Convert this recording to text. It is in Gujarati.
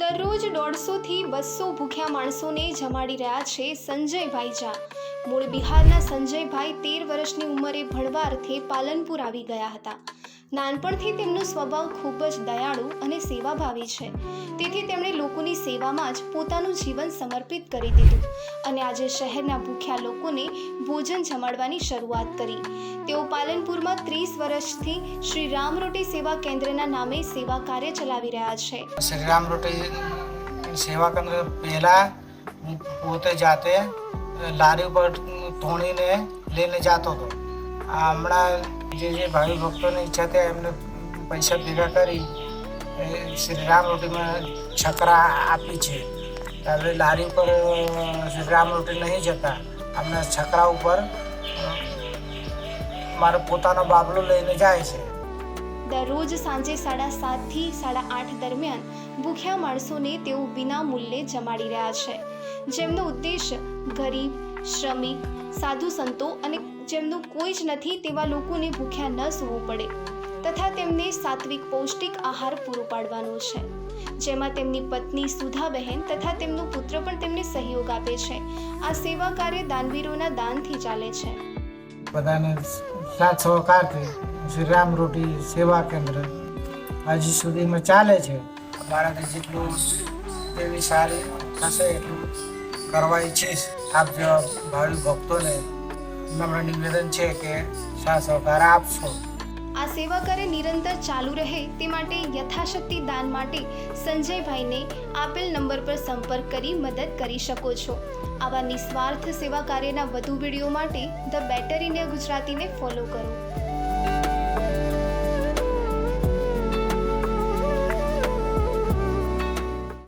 દરરોજ દોઢસોથી બસો ભૂખ્યા માણસોને જમાડી રહ્યા છે સંજયભાઈ ઝા મૂળ બિહારના સંજયભાઈ તેર વર્ષની ઉંમરે ભણવારથી પાલનપુર આવી ગયા હતા. નાનપણથી તેમનો સ્વભાવ ખૂબ જ દયાળુ અને સેવાભાવી છે. તેથી તેમણે લોકોની સેવામાં જ પોતાનું જીવન સમર્પિત કરી દીધું અને આજે શહેરના ભૂખ્યા લોકોને ભોજન જમાડવાની શરૂઆત કરી. તેઓ પાલનપુરમાં ત્રીસ વર્ષથી શ્રી રામ રોટી સેવા કેન્દ્રના નામે સેવા કાર્ય ચલાવી રહ્યા છે. શ્રી રામ રોટી સેવા કેન્દ્ર પહેલા પોતે જાતે લારી ઉપર ધોણીને લઈને જતો હતો. હમણાં જે જે ભાવિ ભક્તોની ઈચ્છા થઈ એમને પૈસા ભેગા કરી શ્રી રામ રોટીમાં છકરા આપી છે. ત્યારે લારી ઉપર શ્રી રામ રોટી નહીં જતા. હમણાં છકરા ઉપર મારો પોતાનો બાબલો લઈને જાય છે. દરરોજ સાંજે સાડા સાતથી સાડા આઠ દરમિયાન ભૂખ્યા માણસોને તેઓ વિના મૂલ્યે જમાડી રહ્યા છે. જેમનો ઉદ્દેશ ગરીબ, શ્રમિક, સાધુ સંતો અને જેમનું કોઈ જ નથી તેવા લોકોને ભૂખ્યા ન સૂવું પડે તથા તેમને સાત્વિક પૌષ્ટિક આહાર પૂરો પાડવાનો છે. જેમાં તેમની પત્ની સુધાબહેન તથા તેમનો પુત્ર પણ તેમને સહયોગ આપે છે. આ સેવા કાર્ય દાનવીરોના દાનથી ચાલે છે. બધાને સાથ સહકારથી શ્રી રામ રોટી સેવા કેન્દ્ર હજી સુધીમાં ચાલે છે. અમારાથી જેટલું તેવી સારી થશે એટલું કરવા ઈચ્છીશ આપ જેવા ભાવિ ભક્તોને નમ્ર નિવેદન છે કે સહકાર આપશો. આ સેવા કાર્ય નિરંતર ચાલુ રહે તે માટે યથાશક્તિ દાન માટે સંજયભાઈને આપેલ નંબર પર સંપર્ક કરી મદદ કરી શકો છો. આવા નિસ્વાર્થ સેવા કાર્યના વધુ વીડિયો માટે ધ બેટર ઇન્ડિયા ગુજરાતીને ફોલો કરો.